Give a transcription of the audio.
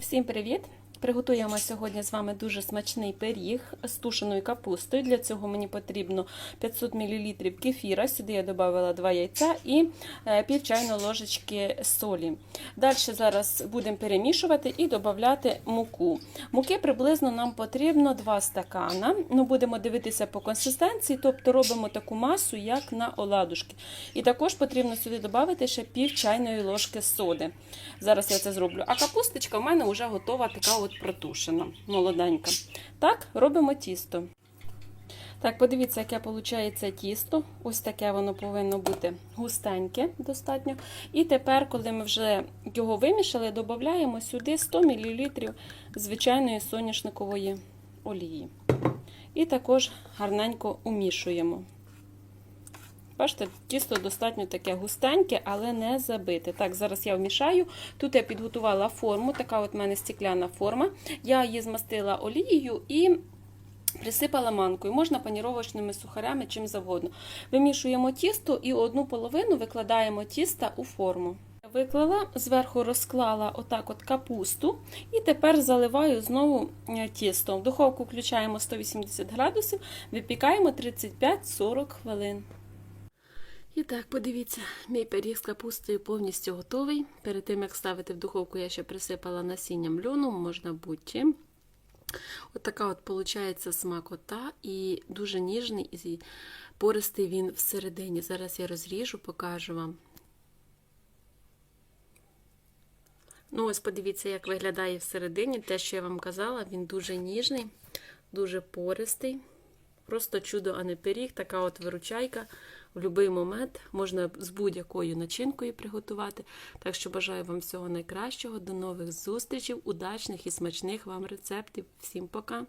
Всім привіт! Приготуємо сьогодні з вами дуже смачний пиріг з тушеною капустою. Для цього мені потрібно 500 мл кефіра. Сюди я додала 2 яйця і е, пів чайної ложечки солі. Далі зараз будемо перемішувати і додати муку. Муки приблизно нам потрібно 2 стакана. Ну, будемо дивитися по консистенції, тобто робимо таку масу, як на оладушки. І також потрібно сюди додати ще пів чайної ложки соди. Зараз я це зроблю. А капусточка в мене вже готова, така от протушена, молоденька. Так, робимо тісто. Так, подивіться, яке виходить тісто. Ось таке воно повинно бути густеньке достатньо. І тепер, коли ми вже його вимішали, додаємо сюди 100 мл звичайної соняшникової олії. І також гарненько умішуємо. Бачите, тісто достатньо таке густеньке, але не забите. Так, зараз я вмішаю. Тут я підготувала форму, така от в мене стекляна форма. Я її змастила олією і присипала манкою. Можна паніровочними сухарями, чим завгодно. Вимішуємо тісто і одну половину викладаємо тіста у форму. Виклала, зверху розклала отак от капусту і тепер заливаю знову тісто. В духовку включаємо 180 градусів, випікаємо 35-40 хвилин. І так, подивіться, мій пиріг з капустою повністю готовий. Перед тим, як ставити в духовку, я ще присипала насінням льону, можна будь-чим. От така от виходить смакота і дуже ніжний і пористий він всередині. Зараз я розріжу, покажу вам. Ну, ось подивіться, як виглядає всередині. Те, що я вам казала, він дуже ніжний, дуже пористий. Просто чудо, а не пиріг, така от виручайка. В будь-який момент можна з будь-якою начинкою приготувати. Так що бажаю вам всього найкращого. До нових зустрічей, удачних і смачних вам рецептів. Всім пока!